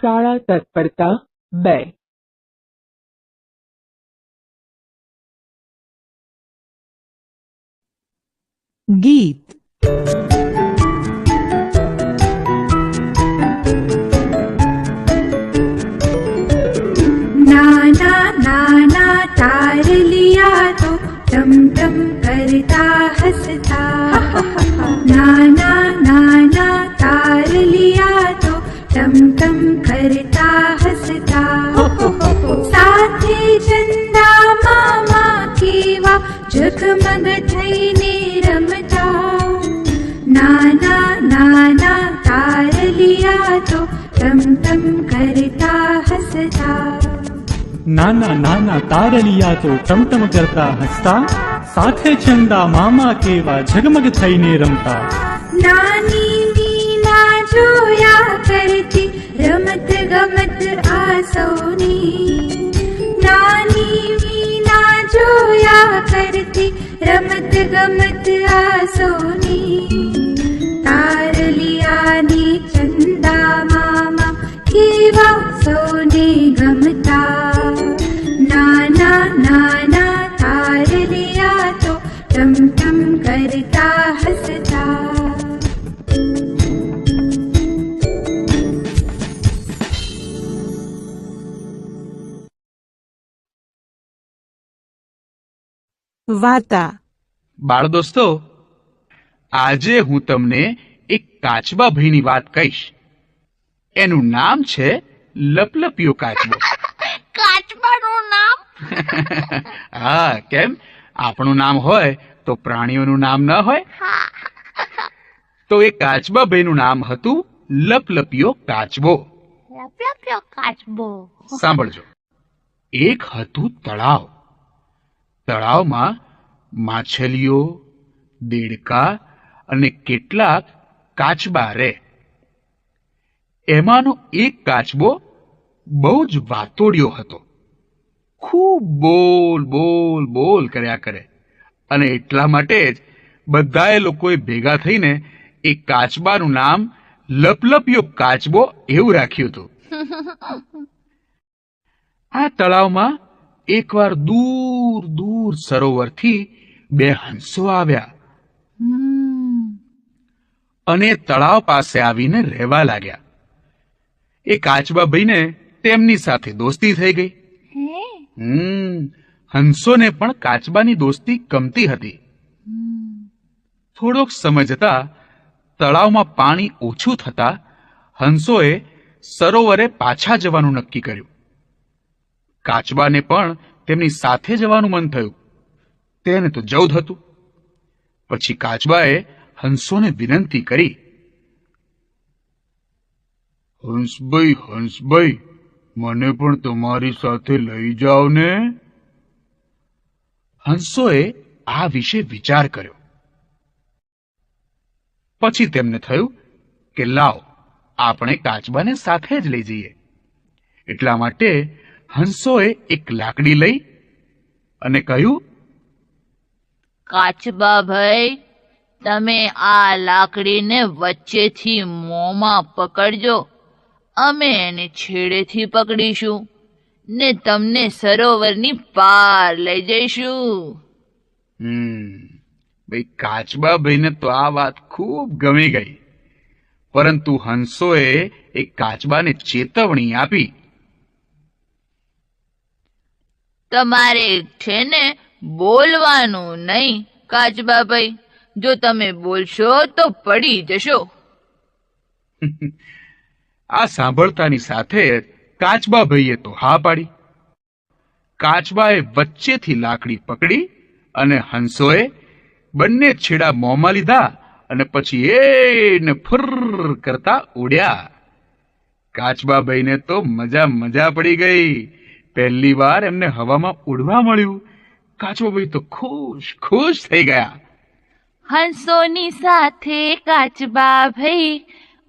शाला तत्परता बै. गीत. नाना नाना तार लिया तो टम टम करता हंसता। नाना તારલિયા તો ટમટમ કરતા હસતા સાથે ચંદા મામા કેવા ઝગમગ થઈને રમતા નાની મીના જોયા કરતી રમત ગમત આ સૌની નાની મીના જોયા કરતી રમત ગમત આ સૌની તારલિયાની ચંદા મામા કેવા સૌને ગમતા વાતા. બાળ દોસ્તો આજે હું તમને એક કાચબા ભાઈની વાત કહીશ. એનું નામ છે લપલપિયો કાચબો. કાચબાનું નામ? હા કેમ? આપણું નામ હોય તો પ્રાણીઓનું નામ ન હોય. તો એ કાચબા ભાઈનું નામ હતું લપલપિયો કાચબો. લપલપિયો કાચબો. સાંભળજો. એક હતું તળાવ. તળાવમાં માછલીઓ દેડકા અને કેટલાક કાચબા રહે એમાંનો એક કાચબો બહુ જ વાતોડિયો હતો. ખૂબ બોલ બોલ બોલ કર્યા કરે. અને એટલા માટે જ બધાએ લોકોએ ભેગા થઈને એ કાચબાનું નામ લપલપિયો કાચબો એવું રાખ્યું હતું. આ તળાવમાં એકવાર દૂર દૂર સરોવરથી બે હંસો આવ્યા. અને તળાવ પાસે આવીને રહેવા લાગ્યા. એ કાચબા ભાઈને તેમની સાથે દોસ્તી થઈ ગઈ. હમ હંસોને પણ કાચબાની દોસ્તી ગમતી હતી. થોડોક સમય જતા તળાવમાં પાણી ઓછું થતા હંસોએ સરોવરે પાછા જવાનું નક્કી કર્યું. કાચબાને પણ તેમની સાથે જવાનું મન થયું. તેને તો જવું હતું. પછી કાચબાએ હંસોને વિનંતી કરી હંસભાઈ હંસભાઈ મને પણ તમારી સાથે લઈ જાઓ ને. હંસોએ આ વિશે વિચાર કર્યો. પછી તેમને થયું કે, લાવ, આપણે કાચબાને સાથે જ લઈ જઈએ. એટલા માટે હંસોએ એક લાકડી લઈ અને કહ્યું કાચબા ભાઈ તમે આ લાકડીને વચ્ચેથી મોંમાં પકડજો. અમે એને છેડેથી પકડીશું ને તમને સરોવરની પાર લઈ જઈશું. ભાઈ કાચબા ભાઈને તો આ વાત ખૂબ ગમી ગઈ. પરંતુ હંસોએ એક કાચબાને ચેતવણી આપી. તમારે છે ને બોલવાનું નહીં કાચબા ભાઈ જો તમે બોલશો તો પડી જશો. આ સાંભળતાની સાથે કાચબાભાઈએ તો હા પાડી. કાચબાએ વચ્ચેથી લાકડી પકડી અને હંસોએ બંને છેડા મોંમાં લીધા અને પછી એને ફુર કરતા ઉડ્યા. કાચબા ભાઈને તો મજા મજા પડી ગઈ. પહેલી વાર એમને હવામાં ઉડવા મળ્યું. કાચબા ભાઈ તો ખુશ ખુશ થઈ ગયા. હંસોની સાથે કાચબા ભાઈ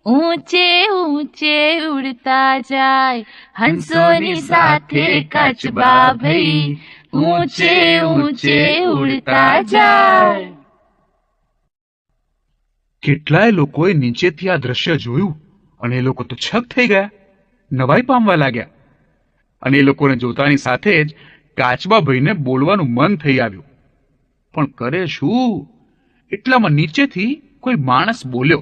ઊંચે ઊંચે ઉડતા જાય. હંસોની સાથે કાચબા ભાઈ ઊંચે ઊંચે ઉડતા જાય. કેટલાય લોકોએ નીચેથી આ દ્રશ્ય જોયું અને એ લોકો તો છક થઈ ગયા નવાઈ પામવા લાગ્યા. અને એ લોકોને જોતાની સાથે જ કાચબા ભાઈને બોલવાનું મન થઈ આવ્યું. પણ કરે શું? એટલામાં નીચેથી કોઈ માણસ બોલ્યો,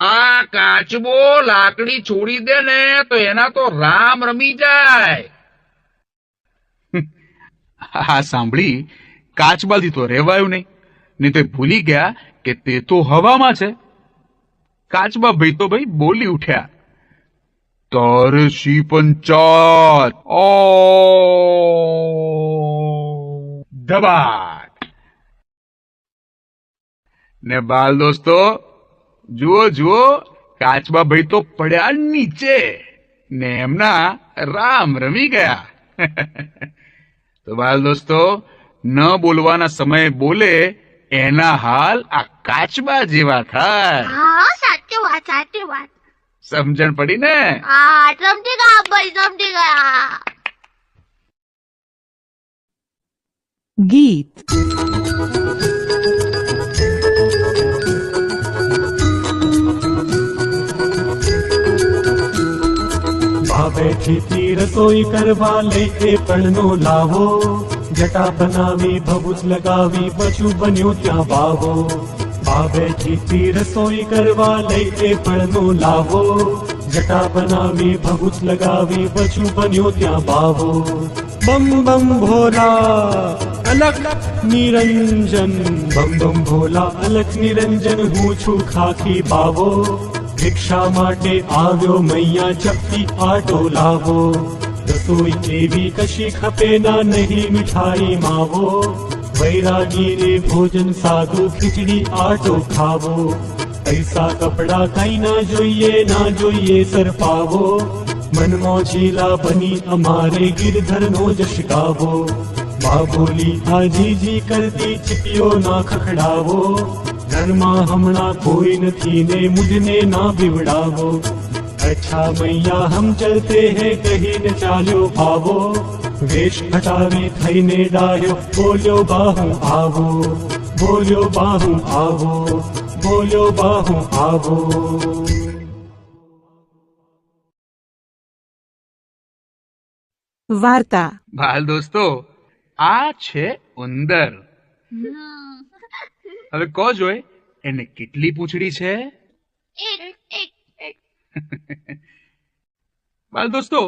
આ કાચબો લાકડી છોડી દે ને તો એના તો રામ રમી જાય. આ સાંભળી કાચબાથી તો રહેવાયું નહીં નહીં તો ભૂલી ગયા કે તે તો હવામાં છે. કાચબા ભાઈ તો ભાઈ બોલી ઉઠ્યા. તારે શી પંચાત ઓ! દબાટ ને બાલ દોસ્તો, જુઓ જુઓ, કાચબા ભાઈ તો પડ્યા નીચે. ને એમના રામ રમી ગયા. તો બાલ દોસ્તો, ન બોલવાના સમયે બોલે, એના હાલ આ કાચબા જેવા થાય. સાચી વાત સાચી વાત. સમજણ પડી ને હા સમજી ગયા ભાઈ સમજી ગયા ગીત ભાવેથી રસોઈ કરવા લઈ પણનો લાવો જટા બનાવી ભભૂત લગાવી બચું બન્યું ત્યાં વાવો ભાવેથી રસોઈ કરવા લઈ પણનો લાવો જટા બનાવી ભભૂત લગાવી બચું બન્યું ત્યાં વાવો બમ બમ ભોલા અલક નિરંજન બમ બમ ભોલા અલક નિરંજન હું છું ખાખી બાવો ભિક્ષા માટે આવ્યો મૈયા ચપટી આટો લાવો રસોઈ એવી કશી ખપે ના નહીં મીઠાઈ માવો વૈરાગીને ભોજન સાદું ખીચડી આટો ખાવો. પૈસા કપડા કઈ ના જોઈએ ના જોઈએ સરપાવો. મનમાં ચીલા બની અમારે ગિરધરનો જશ ગાવો બાબોલી આજીજી કરતી ચીપીઓ ના ખખડાવો. ઘરમાં હમણાં કોઈ નથી ને મુજને ના બીવડાવો. અચ્છા મૈયા, હમ ચલતે હે, કહીને ચાલ્યો ભાવો. વેશ હટાવી થઈને ડાયો બોલ્યો બાહુ આવો બોલ્યો બાહુ આવો બોલ્યો બાહુ આવો વાર્તા બાલ દોસ્તો આ છે ઉંદર હવે કો જોય એને કેટલી પૂંછડી છે? એક એક એક. બાલ દોસ્તો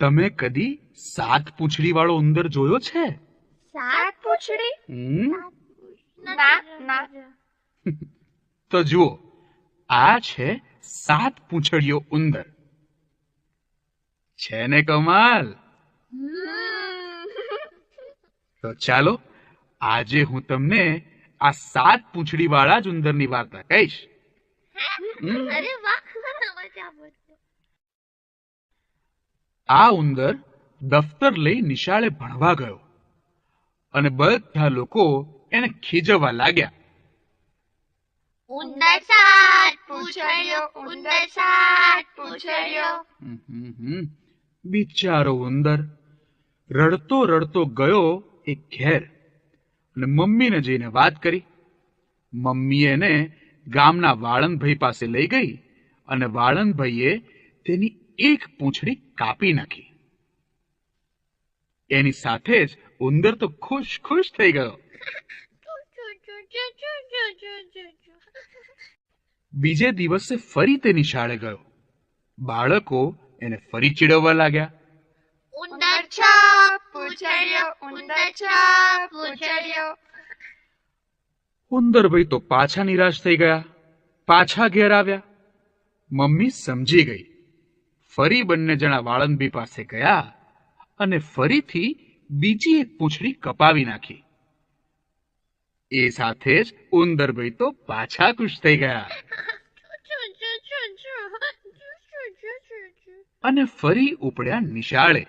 તમે કદી સાત પૂંછડી વાળો ઉંદર જોયો છે? સાત પૂંછડી? ના ના. તો જુઓ આ છે સાત પૂંછડીઓ ઉંદર. છે ને કમાલ? તો ચાલો આજે હું તમને આ સાત પૂંછડી વાળા જ ઉંદરની વાર્તા કહીશ. આ ઉંદર દફતર લઈ નિશાળે ભણવા ગયો અને બધા લોકો એને ખીજવવા લાગ્યા. ઉંદર સાત પૂછડ્યો ઉંદર સાત પૂછડ્યો. હમ, હમ, હમ. બિચારો ઉંદર રડતો રડતો ગયો એ ઘેર અને મમ્મીને જઈને વાત કરી. મમ્મી એને ગામના વાળંદભાઈ પાસે લઈ ગઈ અને વાળંદભાઈએ તેની એક પૂંછડી કાપી નાખી. એની સાથે જ ઉંદર તો ખુશ ખુશ થઈ ગયો. બીજે દિવસે ફરી તેની શાળે ગયો. બાળકો એને ફરી ચીડવવા લાગ્યા. ઉંદર ઉંદર ઉંદરભાઈ તો પાછા નિરાશ થઈ ગયા. પાછા ઘેર આવ્યા. મમ્મી સમજી ગઈ. ફરી બંને જણા વાળંદી પાસે ગયા. અને ફરીથી બીજી એક પૂંછડી કપાવી નાખી. એ સાથે જ ઉંદરભાઈ તો પાછા ખુશ થઈ ગયા. અને ફરી ઉપડ્યા નિશાળે.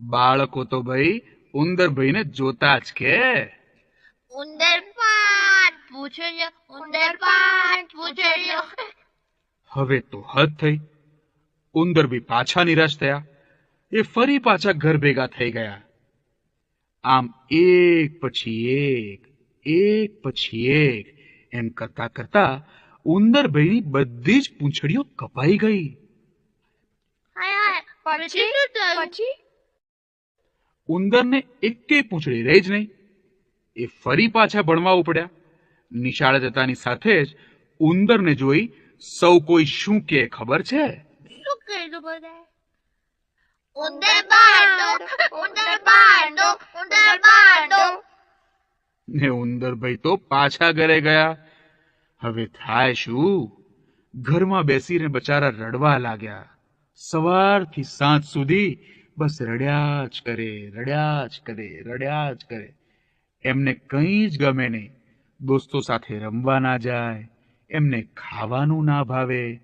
બાળકો તો ભાઈ ઉંદરભાઈને જોતા જ કે. ઉંદર ઉંદર હવે તો હદ થઈ. ઉંદરભાઈ પાછા નિરાશ થયા. એ ફરી પાછા ઘર ભેગા થઈ ગયા. આમ એક પછી એક એક પછી એક એમ કરતા કરતા ઉંદરભાઈની બધી જ પૂંછડીઓ કપાઈ ગઈ. ઉંદરને એકેય પૂંછડી રહી જ નહીં. એ ફરી પાછા ભણવા ઉપડ્યા. નિશાળે જતાની સાથે જ ઉંદરને જોઈ સૌ કોઈ શું કે ખબર છે? શું કહી દો બાંધો ઉંદર બાંધો ઉંદર બાંધો ને ઉંદરભાઈ તો પાછા ઘરે ગયા. હવે થાય શું? ઘરમાં બેસીને બચારા રડવા લાગ્યા. સવારથી સાંજ સુધી બસ રડ્યા જ કરે, રડ્યા જ કરે, રડ્યા જ કરે. એમને કંઈ જ ગમે નહીં. દોસ્તો સાથે રમવા ના જાય, એમને ખાવાનું ના ભાવે.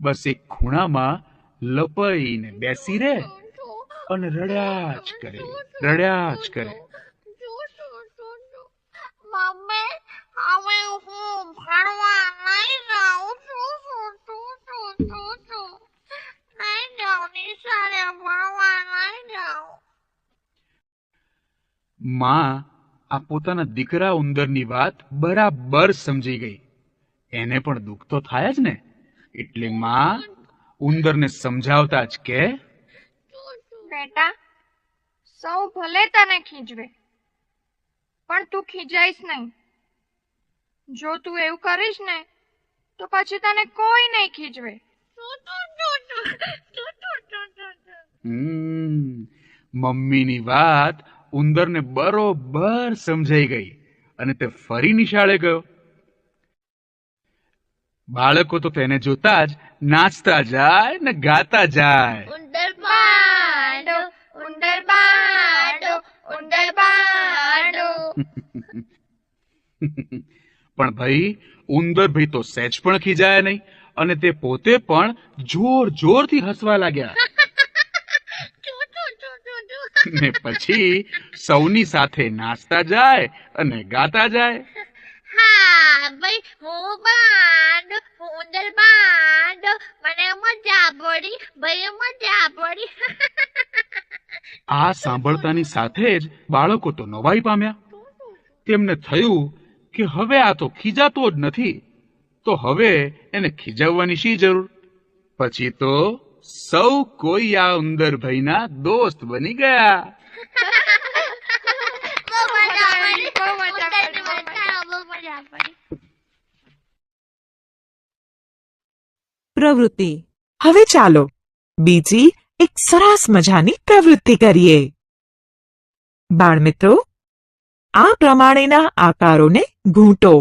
બસ એક ખૂણામાં લપાઈને બેસી રહે. અને રડ્યા જ કરે. રડ્યા જ કરે. માં આ પોતાના દીકરા ઉંદરની વાત બરાબર સમજી ગઈ. એને પણ દુઃખ તો થાય જ ને. એટલે માં ઉંદરને સમજાવતા જ કે બેટા, સૌ ભલે તને ખીજવે, પણ તું ખીજાઈશ નહીં. જો તું એવું કરીશ ને, તો પછી તને કોઈ નહીં ખીજવે. મમ્મીની વાત ઉંદરને બરોબર સમજાઈ ગઈ અને તે ફરી નિશાળે ગયો. બાળકો તો તેને જોતા જ નાચતા જાય ને ગાતા જાય. ઉંદર બાંધો પણ ભાઈ ઉંદર ભાઈ તો સહેજ પણ ખીજાયા નહીં અને તે પોતે પણ જોર જોરથી હસવા લાગ્યા. ને પછી સૌની સાથે નાચતા જાય અને ગાતા જાય. હા ભાઈ હું બાંધ હું ઉંદર બાંધ મને મજા પડી ભાઈ મજા પડી આ સાંભળતાની સાથે જ બાળકો તો નવાઈ પામ્યા. તેમને થયું કે હવે આ તો ખીજાતો જ નથી. તો હવે એને ખીજાવવાની શી જરૂર? પછી તો સૌ કોઈ આ ઉંદર ભાઈના દોસ્ત બની ગયા. પ્રવૃત્તિ. હવે ચાલો બીજી એક સરસ મજાની પ્રવૃત્તિ કરીએ. બાળમિત્રો, આ પ્રમાણેના આકારોને ઘૂંટો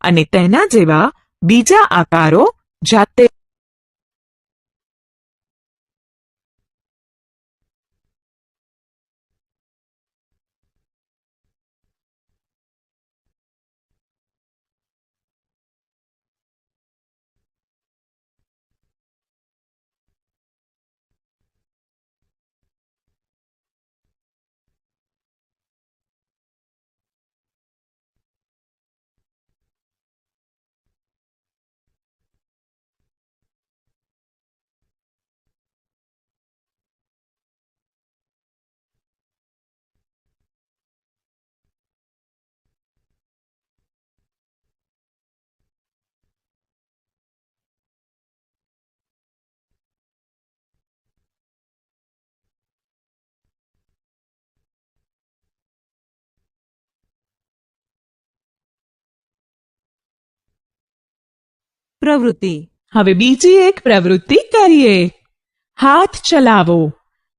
અને તેના જેવા બીજા આકારો જાતે પ્રવૃત્તિ. હવે બીજી એક પ્રવૃત્તિ કરીએ. હાથ ચલાવો.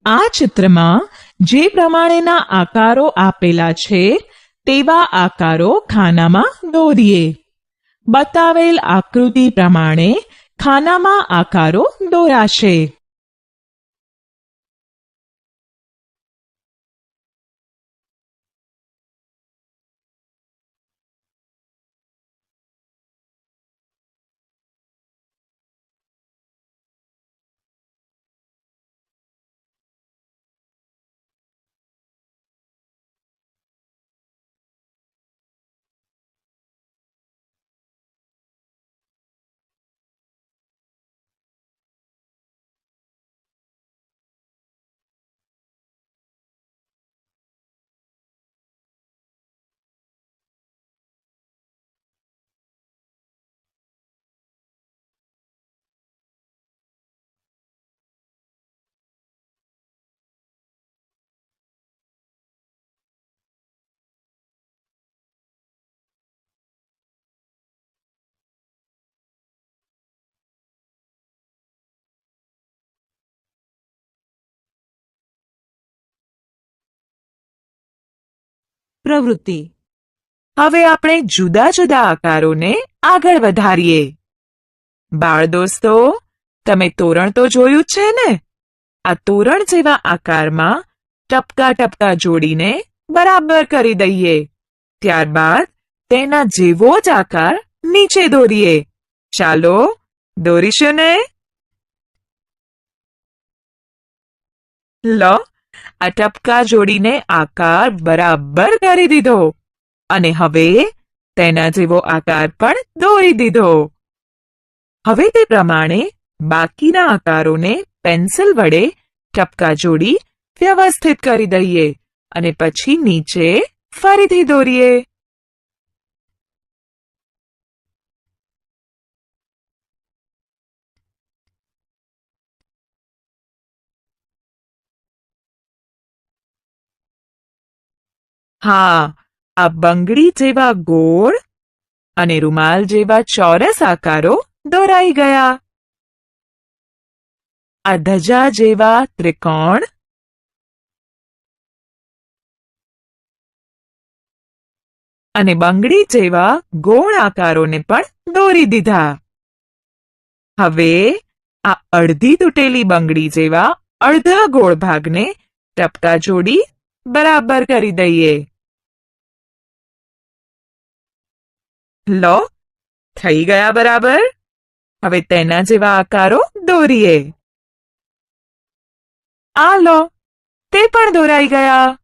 આ ચિત્રમાં જે પ્રમાણેના આકારો આપેલા છે, તેવા આકારો ખાનામાં દોરીએ. બતાવેલ આકૃતિ પ્રમાણે ખાનામાં આકારો દોરાશે. પ્રવૃત્તિ. હવે આપણે જુદા જુદા આકારોને આગળ વધારીએ. બાળ દોસ્તો તમે તોરણ તો જોયું છે ને? આ તોરણ જેવા આકારમાં ટપકા ટપકા જોડીને બરાબર કરી દઈએ. ત્યારબાદ તેના જેવો જ આકાર નીચે દોરીએ. ચાલો, દોરીશું ને? લો આ ટપકા જોડીને આકાર બરાબર કરી દીધો. અને હવે તેના જેવો આકાર પણ દોરી દીધો. હવે તે પ્રમાણે બાકીના આકારોને પેન્સિલ વડે ટપકા જોડી વ્યવસ્થિત કરી દઈએ અને પછી નીચે ફરીથી દોરીએ. હા, આ બંગડી જેવા ગોળ અને રૂમાલ જેવા ચોરસ આકારો દોરાઈ ગયા. આ ધજા જેવા ત્રિકોણ અને બંગડી જેવા ગોળ આકારોને પણ દોરી દીધા. હવે, આ અડધી તૂટેલી બંગડી જેવા અડધા ગોળ ભાગને ટપકા જોડી બરાબર કરી દઈએ. લો, થઈ ગયા બરાબર? હવે તેના જેવા આકારો દોરીએ. આ લો, તે પણ દોરાઈ ગયા.